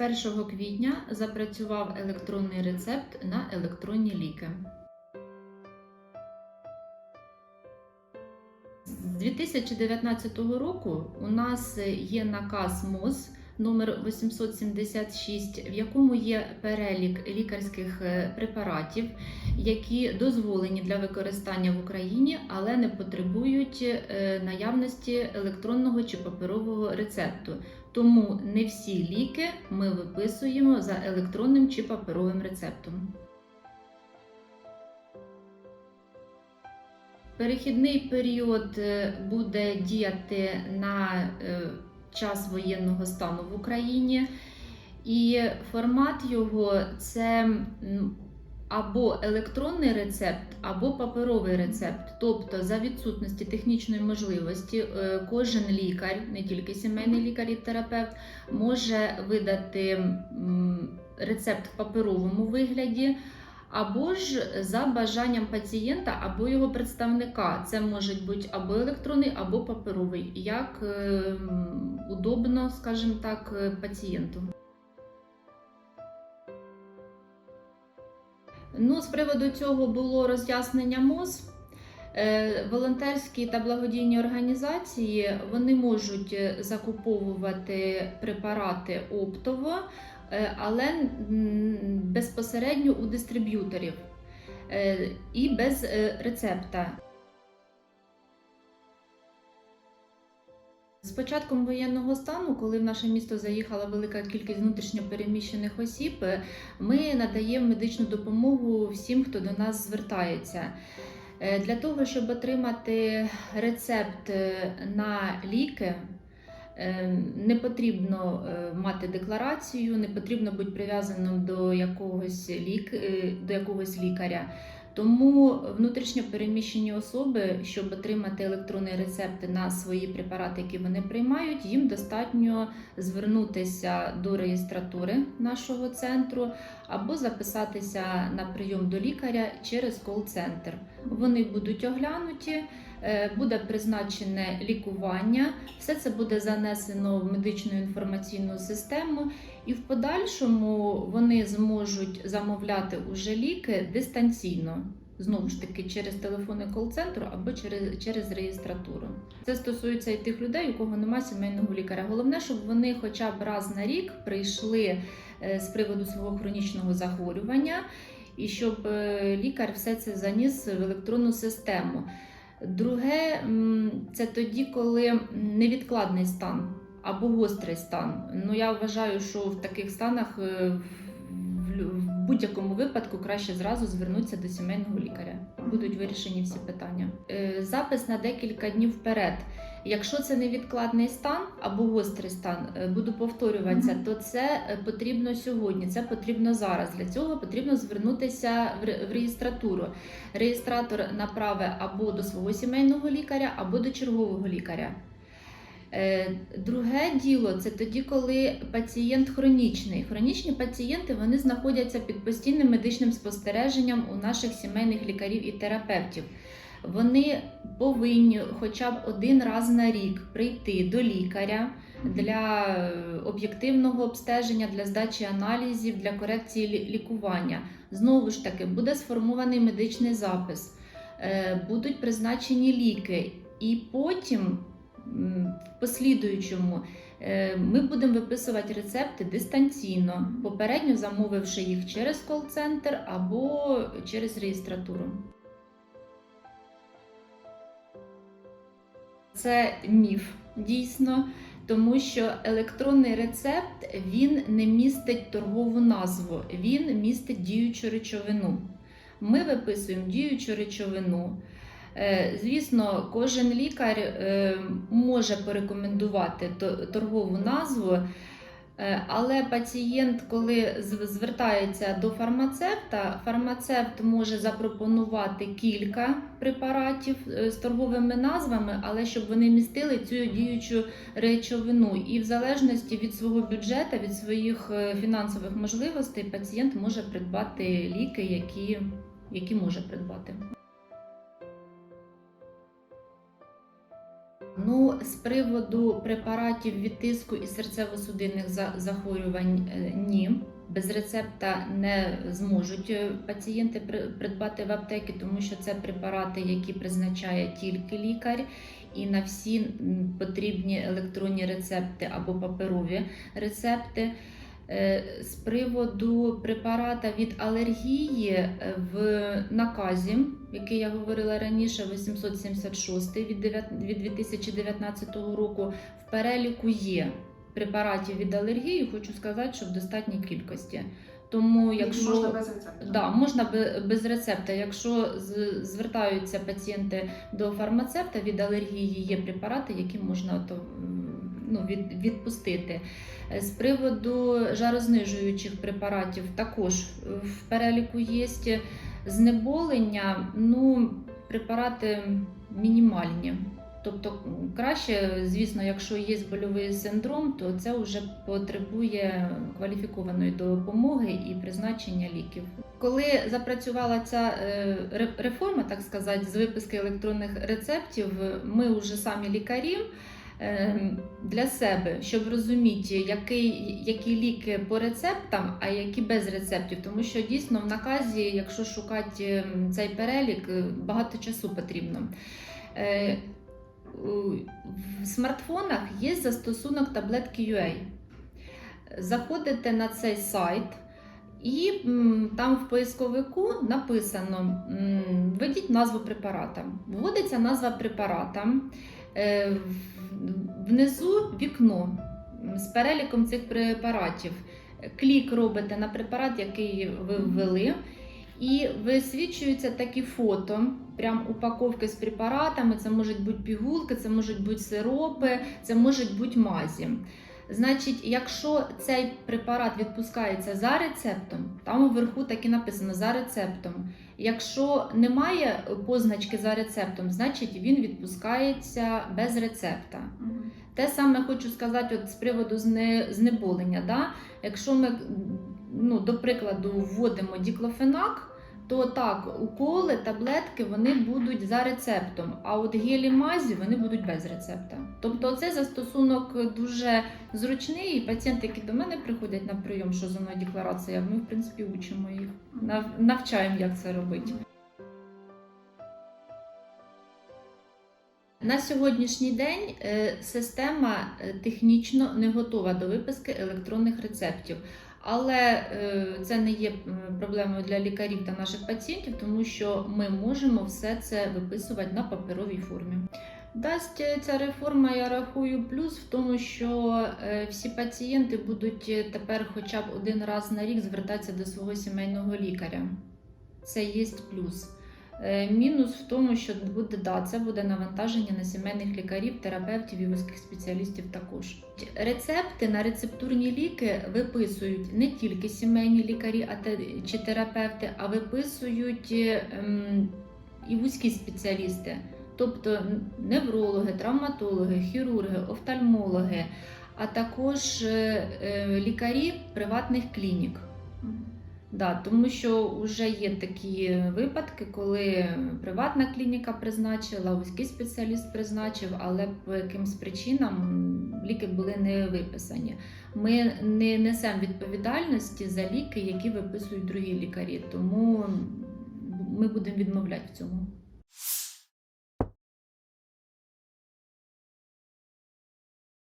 З 1 квітня запрацював електронний рецепт на електронні ліки. З 2019 року у нас є наказ МОЗ номер 876, в якому є перелік лікарських е, препаратів, які дозволені для використання в Україні, але не потребують е, наявності електронного чи паперового рецепту. Тому не всі ліки ми виписуємо за електронним чи паперовим рецептом. Перехідний період е, буде діяти на час воєнного стану в Україні, і формат його це або електронний рецепт, або паперовий рецепт. Тобто, за відсутності технічної можливості, е, кожен лікар, не тільки сімейний лікар і терапевт, може видати рецепт в паперовому вигляді. Або ж за бажанням пацієнта або його представника. Це може бути або електронний, або паперовий, як е, удобно, скажімо так, е, пацієнту. Ну, з приводу цього було роз'яснення МОЗ. Е, Волонтерські та благодійні організації вони можуть закуповувати препарати оптово, але безпосередньо у дистриб'юторів е, і без е, рецепта. З початком воєнного стану, коли в наше місто заїхала велика кількість внутрішньопереміщених осіб, е, ми надаємо медичну допомогу всім, хто до нас звертається. Е, Для того, щоб отримати рецепт е, на ліки, е, не потрібно е, мати декларацію, не потрібно бути прив'язаним до якогось лік, е, до якогось лікаря. Тому внутрішньо переміщені особи, щоб отримати електронний рецепт на свої препарати, які вони приймають, їм достатньо звернутися до реєстратури нашого центру або записатися на прийом до лікаря через кол-центр. Вони будуть оглянуті, е, буде призначене лікування. Все це буде занесено в медичну інформаційну систему, і в подальшому вони зможуть замовляти уже ліки дистанційно. Знову ж таки, через телефони кол-центру або через, через реєстратуру. Це стосується і тих людей, у кого немає сімейного лікаря. Головне, щоб вони хоча б раз на рік прийшли е, з приводу свого хронічного захворювання, і щоб е, лікар все це заніс в електронну систему. Друге, це тоді, коли невідкладний стан або гострий стан. Ну я вважаю, що в таких станах е, будь-якому випадку краще зразу звернутися до сімейного лікаря. Будуть вирішені всі питання. Е, Запис на декілька днів вперед. Якщо це невідкладний стан або гострий стан, е, буду повторюватися, то це е, потрібно сьогодні. Це потрібно зараз. Для цього потрібно звернутися в в реєстратуру. Реєстратор направить або до свого сімейного лікаря, або до чергового лікаря. Е, Друге діло це тоді, коли пацієнт хронічний. Хронічні пацієнти вони знаходяться під постійним медичним спостереженням у наших сімейних лікарів і терапевтів. Вони повинні хоча б один раз на рік прийти до лікаря для е, об'єктивного обстеження, для здачі аналізів, для корекції лікування. Знову ж таки, буде сформований медичний запис, е, будуть призначені ліки, і потім в послідуючому е, ми будемо виписувати рецепти дистанційно, попередньо замовивши їх через кол-центр або через реєстратуру. Це міф дійсно, тому що електронний рецепт він не містить торгову назву, він містить діючу речовину. Ми виписуємо діючу речовину. Е, Звісно, кожен лікар е, може порекомендувати торгову назву, е, але пацієнт, коли звертається до фармацевта, фармацевт може запропонувати кілька препаратів з торговими назвами, але щоб вони містили цю діючу речовину. І в залежності від свого бюджету, від своїх фінансових можливостей, пацієнт може придбати ліки, які, які може придбати. Ну, з приводу препаратів від тиску і серцево-судинних захворювань е, ні. Без рецепта не зможуть е, пацієнти при- придбати в аптеки, тому що це препарати, які призначає тільки лікар, і на всі потрібні електронні рецепти або паперові рецепти. Е, З приводу препарата від алергії е, в наказі, який я говорила раніше, 876 від від 2019 року, в переліку є препаратів від алергії. Хочу сказати, що в достатній кількості. Тому, якщо можна без рецепту. Да, можна без рецепта. Якщо звертаються пацієнти до фармацевта від алергії, є препарати, які можна ну, від, відпустити. З приводу жарознижуючих препаратів також в переліку є знеболення, ну, препарати мінімальні. Тобто краще, звісно, якщо є больовий синдром, то це вже потребує кваліфікованої допомоги і призначення ліків. Коли запрацювала ця е, реформа, так сказати, з виписки електронних рецептів, ми вже самі лікарі. Е, Для себе, щоб розуміти, який, які ліки по рецептам, а які без рецептів, тому що дійсно в наказі, якщо шукати цей перелік, е, багато часу потрібно. Е, В смартфонах є застосунок таблетки UA. Заходите на цей сайт, і там в поисковику написано: введіть назву препарата. Вводиться назва препарата. Е, Внизу вікно з переліком цих препаратів. Клік робите на препарат, який ви ввели. І висвічуються такі фото, прям упаковки з препаратами. Це можуть бути пігулки, це можуть бути сиропи, це можуть бути мазі. Значить, якщо цей препарат відпускається за рецептом, там вверху так і написано за рецептом. Якщо немає позначки за рецептом, значить він відпускається без рецепта. Мгм. Те саме хочу сказати от з приводу знеболення. Да? Якщо ми, ну, до прикладу, вводимо діклофенак, то так, уколи, таблетки вони будуть за рецептом, а от гелі мазі вони будуть без рецепта. Тобто цей застосунок дуже зручний, і пацієнти, які до мене приходять на прийом, що зо мною декларація, ми в принципі учимо їх, навчаємо, як це робити. На сьогоднішній день е, система е, технічно не готова до виписки електронних рецептів. Але е, це не є проблемою для лікарів та наших пацієнтів, тому що ми можемо все це виписувати на паперовій формі. Дасть ця реформа, я рахую, плюс в тому, що е, всі пацієнти будуть тепер хоча б один раз на рік звертатися до свого сімейного лікаря. Це є плюс. Е, Мінус в тому, що буде да, це буде навантаження на сімейних лікарів, терапевтів і вузьких спеціалістів також. Рецепти на рецептурні ліки виписують не тільки сімейні лікарі а те- чи терапевти, а виписують е, ем, і вузькі спеціалісти, тобто неврологи, травматологи, хірурги, офтальмологи, а також е, лікарі приватних клінік. Да, тому що вже є такі випадки, коли приватна клініка призначила, вузький спеціаліст призначив, але по якимсь причинам ліки були не виписані. Ми не несемо відповідальності за ліки, які виписують другі лікарі, тому ми будемо відмовляти в цьому.